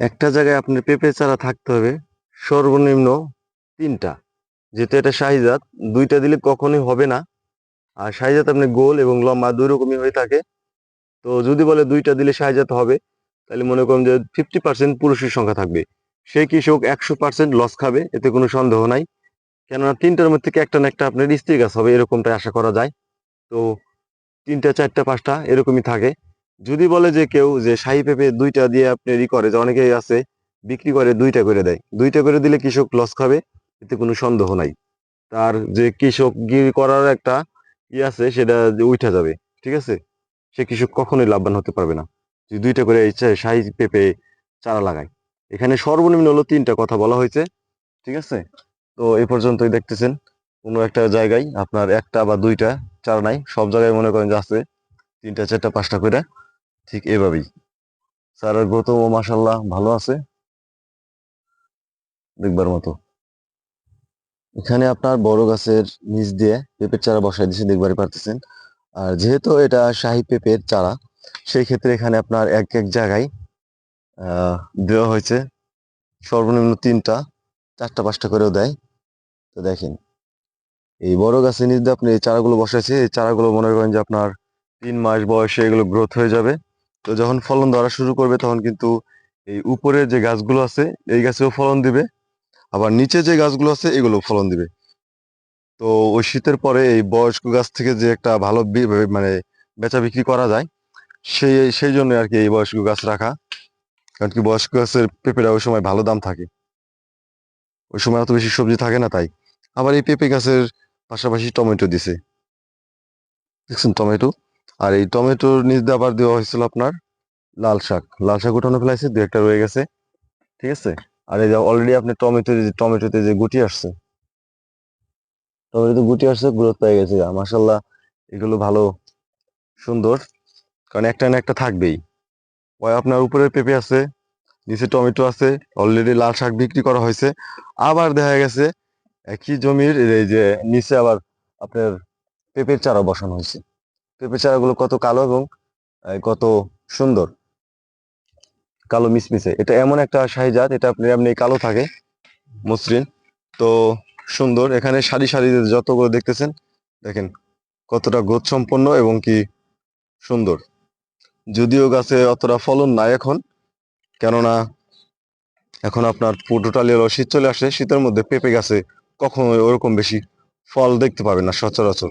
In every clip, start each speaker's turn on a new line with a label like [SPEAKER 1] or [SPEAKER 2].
[SPEAKER 1] একটা জায়গায় আপনার পেঁপে চারা থাকতে হবে, সর্বনিম্ন তিনটা। যেহেতু এটা শাহিজাত, দুইটা দিলে কখনোই হবে না। আর শাহিজাত আপনি গোল এবং লম্বা দুই রকমই হয়ে থাকে। তো যদি বলে দুইটা দিলে শাহিজাত হবে, তাহলে মনে করুন যে ফিফটি পার্সেন্ট পুরুষের সংখ্যা থাকবে। সেই কৃষক একশো পার্সেন্ট লস খাবে, এতে কোনো সন্দেহ নাই। কেননা তিনটার মধ্যে থেকে একটা না একটা আপনার স্ত্রী গাছ হবে, এরকমটাই আশা করা যায়। তো তিনটা, চারটা, পাঁচটা এরকমই থাকে। যদি বলে যে কেউ যে শাহি পেঁপে দুইটা দিয়ে আপনি ই করে, যে অনেকেই আছে, বিক্রি করে দুইটা করে দেয়। দুইটা করে দিলে কৃষক লস খাবে, এতে কোনো সন্দেহ নাই। তার যে কৃষক গিরি করার একটা ই আছে, সেটা যে উঠা যাবে, ঠিক আছে? সে কৃষক কখনোই লাভবান হতে পারবে না। যে দুইটা করে শাহি পেঁপে চারা লাগায়। এখানে সর্বনিম্ন হলো তিনটা কথা বলা হয়েছে, ঠিক আছে? তো এ পর্যন্তই দেখতেছেন। কোনো একটা জায়গায় আপনার একটা বা দুইটা চারা নাই, সব জায়গায় মনে করেন যে আছে, তিনটা, চারটা, পাঁচটা করে। ঠিক এভাবেই। চারার গ্রোথও মাসাল্লাহ ভালো আছে। দেখবার মতো। এখানে আপনার বড় গাছের নিচ দিয়ে পেঁপের চারা বসাই দিয়েছে দেখবারই পারতেছেন। আর যেহেতু এটা শাহী পেঁপের চারা, সেই ক্ষেত্রে এখানে আপনার এক এক জায়গায় দেওয়া হয়েছে। সর্বনিম্ন তিনটা, চারটা, পাঁচটা করেও দেয়। তো দেখেন, এই বড় গাছের নিচ দিয়ে আপনি এই চারাগুলো বসাইছে, এই চারাগুলো মনে করেন যে আপনার তিন মাস বয়সে এগুলো গ্রোথ হয়ে যাবে। তো যখন ফলন ধরা শুরু করবে, তখন কিন্তু এই উপরে যে গাছগুলো আছে, এই গাছেও ফলন দিবে। আবার নিচে যে গাছগুলো আছে এগুলো ফলন দিবে। তো ওই শীতের পরে এই বয়স্ক গাছ থেকে যে একটা ভালো মানে বেচা বিক্রি করা যায়, সেই সেই জন্য আর কি এই বয়স্ক গাছ রাখা। কারণ কি বয়স্ক গাছের পেঁপেটা ওই সময় ভালো দাম থাকে। ওই সময় অত বেশি সবজি থাকে না তাই। আবার এই পেঁপে গাছের পাশাপাশি টমেটো দিছে। দেখছেন টমেটো? আর এই টমেটোর নিচ দিয়ে আবার দেওয়া হয়েছিল আপনার লাল শাক। লাল শাক উঠানো ফেলাইছে, দু একটা রয়ে গেছে, ঠিক আছে? আর এই যে অলরেডি আপনি টমেটো টমেটোতে যে গুটি আসছে, টমেটোতে গুটি আসছে গ্রোথ পেয়ে গেছে মাসাল্লাহ এগুলো ভালো, সুন্দর, কারণ একটা না একটা থাকবেই। ওই আপনার উপরে পেঁপে আছে, নিচে টমেটো আছে অলরেডি লাল শাক বিক্রি করা হয়েছে। আবার দেখা গেছে, একই জমির এই যে নিচে আবার আপনার পেঁপের চারা বসানো হয়েছে। পেঁপের চারাগুলো কত কালো এবং কত সুন্দর। কালো মিসমিসে। এটা এমন একটা শাহী জাত, এটা আপনি এমনি কালো থাকে, মসৃণ। তো সুন্দর। এখানে সারি সারি যতগুলো দেখতেছেন, দেখেন কতটা গ্রোথ সম্পন্ন এবং কি সুন্দর। যদিও গাছে অতটা ফলন নাই এখন, কেননা এখন আপনার টোটালি হলো শীত চলে আসে। শীতের মধ্যে পেঁপে গাছে কখনো ওরকম বেশি ফল দেখতে পাবেন না সচরাচর।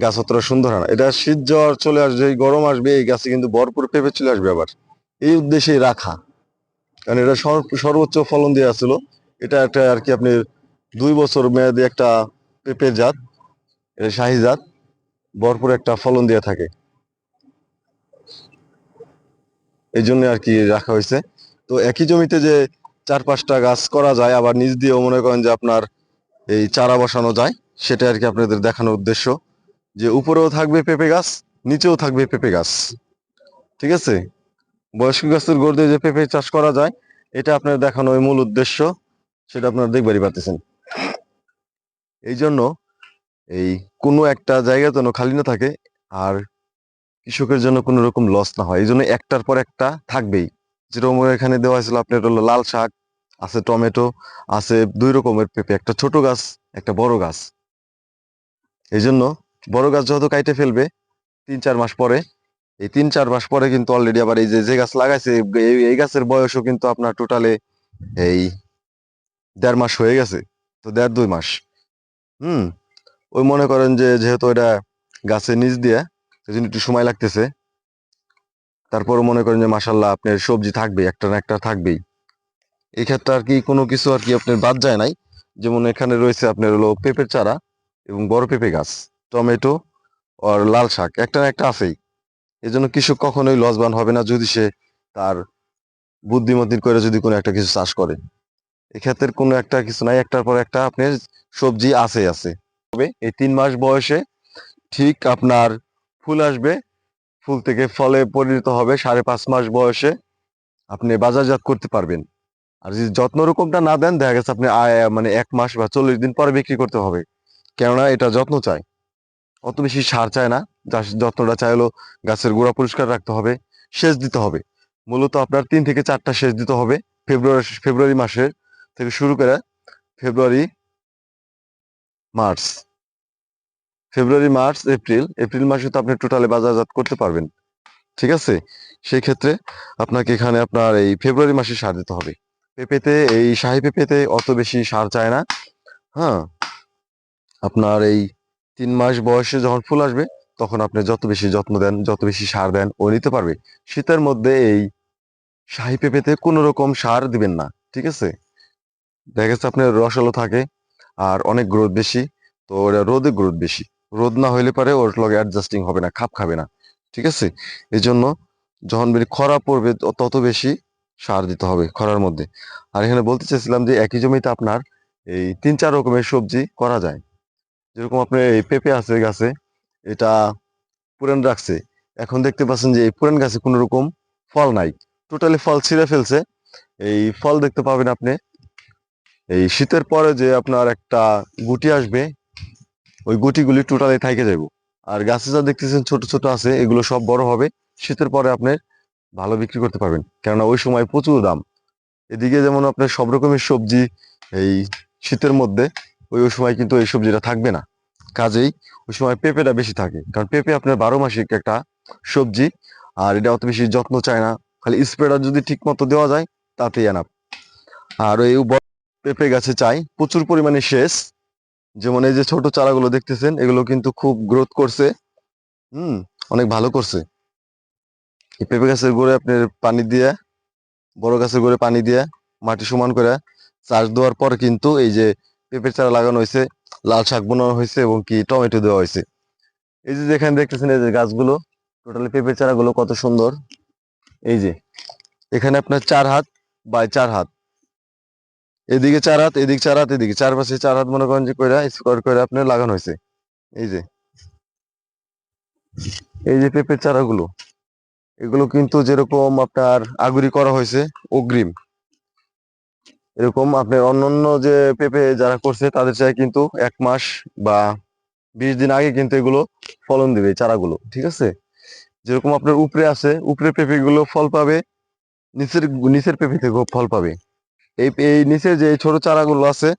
[SPEAKER 1] গাছ অতটা সুন্দর হয় না। এটা শীত জ্বর চলে আসবে, এই গরম আসবে, এই গাছে কিন্তু ভরপুর পেঁপে চলে আসবে আবার। এই উদ্দেশ্যেই রাখা। কারণ এটা সর্ব- সর্বোচ্চ ফলন দিয়ে আসছিল এটা একটা আর কি আপনি দুই বছর মেয়াদি একটা পেঁপের জাত, এটা শাহী জাত, ভরপুর একটা ফলন দিয়ে থাকে। এই জন্য আর কি রাখা হয়েছে। তো একই জমিতে যে চার পাঁচটা গাছ করা যায়, আবার নিজ দিয়েও মনে করেন যে আপনার এই চারা বসানো যায় সেটা আর কি আপনাদের দেখানোর উদ্দেশ্য। যে উপরেও থাকবে পেঁপে গাছ, নিচেও থাকবে পেঁপে গাছ। ঠিক আছে? বয়স্ক গাছের গোড়ে যে পেঁপে চাষ করা যায়, এটা আপনার দেখানোর মূল উদ্দেশ্য, সেটা আপনারা দেখবারই পারতেছেন। এই জন্য এই কোনো একটা জায়গা যেন খালি না থাকে, আর কৃষকের জন্য কোনো রকম লস না হয়। এই জন্য একটার পর একটা থাকবেই। যেরকম এখানে দেওয়া হয়েছিল, আপনার হলো লাল শাক, আছে টমেটো, আছে দুই রকমের পেঁপে, একটা ছোট গাছ, একটা বড় গাছ। এই জন্য বড় গাছ যত কাইটে ফেলবে, তিন চার মাস পরে। এই তিন চার মাস পরে কিন্তু অলরেডি আবার এই যে গাছ লাগাইছে, এই- গাছের বয়সও কিন্তু আপনার টোটালে এই দেড় মাস হয়ে গেছে, তো দেড় দুই মাস। হুম, ওই মনে করেন যে, যেহেতু এটা গাছের নিচ দিয়ে এই জন্য একটু সময় লাগতেছে। তারপর মনে করেন যে মাসাল্লাহ আপনার সবজি থাকবে একটা না একটা থাকবেই। এই ক্ষেত্রে আর কি কোনো কিছু আর কি আপনার বাদ যায় নাই। যেমন এখানে রয়েছে আপনার হলো পেঁপের চারা এবং বড় পেঁপে গাছ। টমেটো আর লাল শাক। একটা একটা আছেই। এই জন্য কৃষক কখনোই লসবান হবে না যদি সে তার বুদ্ধিমতির করে যদি কোনো একটা কিছু চাষ করে। এক্ষেত্রে কোনো একটা কিছু নাই, একটার পর একটা আপনার সবজি আছে আছে। তবে এই তিন মাস বয়সে ঠিক আপনার ফুল আসবে। ফুল থেকে ফলে পরিণত হবে। সাড়ে পাঁচ মাস বয়সে আপনি বাজারজাত করতে পারবেন। আর যদি যত্ন রকমটা না দেন, দেখা গেছে আপনি মানে এক মাস বা চল্লিশ দিন পরে বিক্রি করতে হবে। কেননা এটা যত্ন চায় অত বেশি সার চায় না। যত্নটা চাই হলো গাছের গোড়া পরিষ্কার রাখতে হবে, সেচ দিতে হবে। মূলত আপনার তিন থেকে চারটা সেচ দিতে হবে ফেব্রুয়ারি ফেব্রুয়ারি মাসের থেকে শুরু করে February, March. February, March, April April মাসে তো আপনি টোটালে বাজারজাত করতে পারবেন। ঠিক আছে? সেই ক্ষেত্রে আপনাকে এখানে আপনার এই ফেব্রুয়ারি মাসে সার দিতে হবে। পেঁপেতে, এই শাহি পেঁপেতে অত বেশি সার চায় না। হ্যাঁ? আপনার এই তিন মাস বয়সে যখন ফুল আসবে, তখন আপনি যত বেশি যত্ন দেন, যত বেশি সার দেন, ও নিতে পারবে। শীতের মধ্যে এই শাহি পেঁপেতে কোনো রকম সার দিবেন না, ঠিক আছে? দেখা গেছে আপনার রসালো থাকে আর অনেক গ্রোথ বেশি, তো ওটা রোদে গ্রোথ বেশি। রোদ না হইলে পারে ওর লগে অ্যাডজাস্টিং হবে না, খাপ খাবে না, ঠিক আছে? এই জন্য যখন খরা পড়বে তত বেশি সার দিতে হবে খরার মধ্যে। আর এখানে বলতে চাইছিলাম যে, একই জমিতে আপনার এই তিন চার রকমের সবজি করা যায়। যেরকম আপনার এই পেঁপে আছে গাছে, এটা পুরান রাখছে। এখন দেখতে পাচ্ছেন যে এই পুরান গাছে কোনো রকম ফল নাই। টোটালি ফল ছিঁড়ে ফেলছে। এই ফল দেখতে পাবেন আপনি। এই শীতের পরে যে আপনার একটা গুটি আসবে, ওই গুটিগুলি টোটালি থাইকে যাইব। আর গাছে যা দেখতেছেন ছোট ছোট আছে, এগুলো সব বড় হবে। শীতের পরে আপনি ভালো বিক্রি করতে পারবেন। কেননা ওই সময় প্রচুর দাম। এদিকে যেমন আপনার সব রকমের সবজি এই শীতের মধ্যে ওই ওই সময় কিন্তু এই সবজিটা থাকবে না। কাজেই ওই সময় পেঁপেটা বেশি থাকে। কারণ পেঁপে আপনার বারো মাসিক একটা সবজি, আর এটা অত বেশি যত্ন চায় না। খালি স্প্রেটা যদি ঠিক মতো দেওয়া যায়, তাতেই এনাফ আর এই পেঁপে গাছে চাই, প্রচুর পরিমাণে সেচ। যেমন এই যে ছোট চারাগুলো দেখতেছেন, এগুলো কিন্তু খুব গ্রোথ করছে। হুম, অনেক ভালো করছে। এই পেঁপে গাছের গোড়ে আপনার পানি দিয়ে, বড় গাছের গোড়ে পানি দিয়ে, মাটি সমান করে চাষ দেওয়ার পর কিন্তু এই যে পেঁপের চারা লাগানো হয়েছে, লাল শাক বোনানো হয়েছে এবং কি টমেটো দেওয়া হয়েছে। এই যে যেখানে দেখতেছেন এই যে গাছগুলো, টোটালি পেঁপের চারাগুলো কত সুন্দর। এই যে, এখানে আপনার চার হাত বাই চার হাত। এদিকে চার হাত, এদিক চার হাত, এদিকে চার পাশে চার হাত মনে করেন যে কইরা স্কোয়ার করে আপনার লাগানো হয়েছে। এই যে এই যে পেঁপের চারাগুলো, এগুলো কিন্তু যেরকম আপনার আগুরি করা হয়েছে, অগ্রিম। এরকম আপনার অন্যান্য যে পেঁপে যারা করছে, তাদের চাই কিন্তু এক মাস বা বিশ দিন আগে কিন্তু এগুলো ফলন দিবে চারাগুলো, ঠিক আছে? যেরকম আপনার উপরে আছে, উপরে পেঁপে গুলো ফল পাবে, নিচের নিচের পেঁপে থেকেও ফল পাবে। এই এই নিচের যে ছোট চারাগুলো আছে,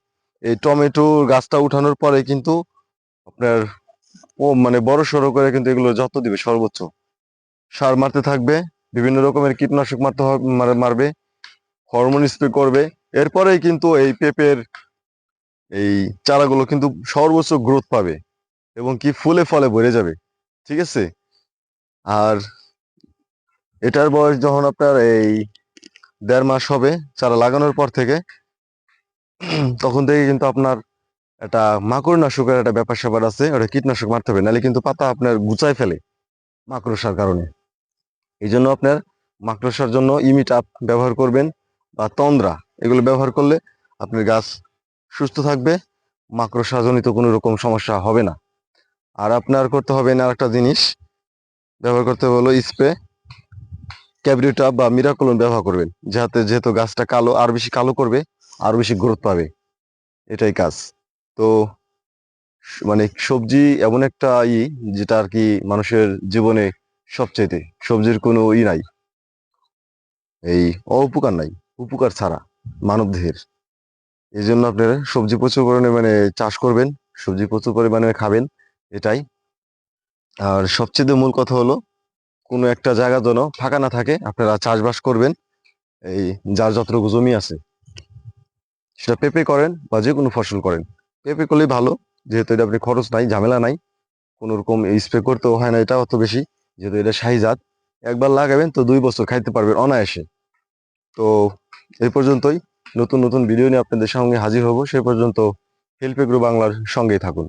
[SPEAKER 1] এই টমেটো গাছটা উঠানোর পরে কিন্তু আপনার ও মানে বড় সড়ো করে কিন্তু এগুলো যত্ন দিবে সর্বোচ্চ। সার মারতে থাকবে, বিভিন্ন রকমের কীটনাশক মারতে মারবে হরমোন স্প্রে করবে। এরপরেই কিন্তু এই পেঁপের এই চারাগুলো কিন্তু সর্বোচ্চ গ্রোথ পাবে এবং কি ফুলে ফলে ভরে যাবে। ঠিক আছে? আর এটার বয়স যখন আপনার এই দেড় মাস হবে চারা লাগানোর পর থেকে, তখন থেকে কিন্তু আপনার একটা মাকড় নাশকের একটা ব্যাপার স্যাপার আছে, ওটা কীটনাশক মারতে হবে, নাহলে কিন্তু পাতা আপনার গুচায় ফেলে মাকড়সার কারণে। এই জন্য আপনার মাকড়সার জন্য ইমিট আপ ব্যবহার করবেন। বা তন্দ্রা, এগুলো ব্যবহার করলে আপনার গাছ সুস্থ থাকবে, মাকড়সাজনিত কোনো রকম সমস্যা হবে না। আর আপনার করতে হবে না আরেকটা জিনিস, ব্যবহার করতে হলো স্প্রে ক্যাবরিটা বা মিরাকলন ব্যবহার করবেন, যাতে যেহেতু গাছটা কালো, আর বেশি কালো করবে, আর বেশি গ্রোথ পাবে। এটাই কাজ। তো মানে সবজি এমন একটা ই, যেটা আর কি মানুষের জীবনে সবচাইতে, সবজির কোনো ই নাই। এই অপকার নাই। উপকার ছাড়া মানব দেহের এই জন্য আপনারা সবজি প্রচুর পরিমাণে মানে চাষ করবেন, সবজি প্রচুর পরিমাণে খাবেন, এটাই। আর সবচেয়ে মূল কথা হলো, কোনো একটা জায়গা যেন ফাঁকা না থাকে, আপনারা চাষবাস করবেন, এই যার যতটুকু জমি আছে। সেটা পেঁপে করেন বা যে কোনো ফসল করেন। পেঁপে করলেই ভালো, যেহেতু এটা আপনি খরচ নাই, ঝামেলা নাই কোনো রকম স্প্রে করতেও হয় না, এটা অত বেশি, যেহেতু এটা শাহি জাত একবার লাগাবেন তো দুই বছর খাইতে পারবেন অনায়াসে। তো এই পর্যন্তই। নতুন নতুন ভিডিও নিয়ে আপনাদের সঙ্গে হাজির হব। সে পর্যন্ত হেল্প এগ্রো বাংলার সঙ্গেই থাকুন।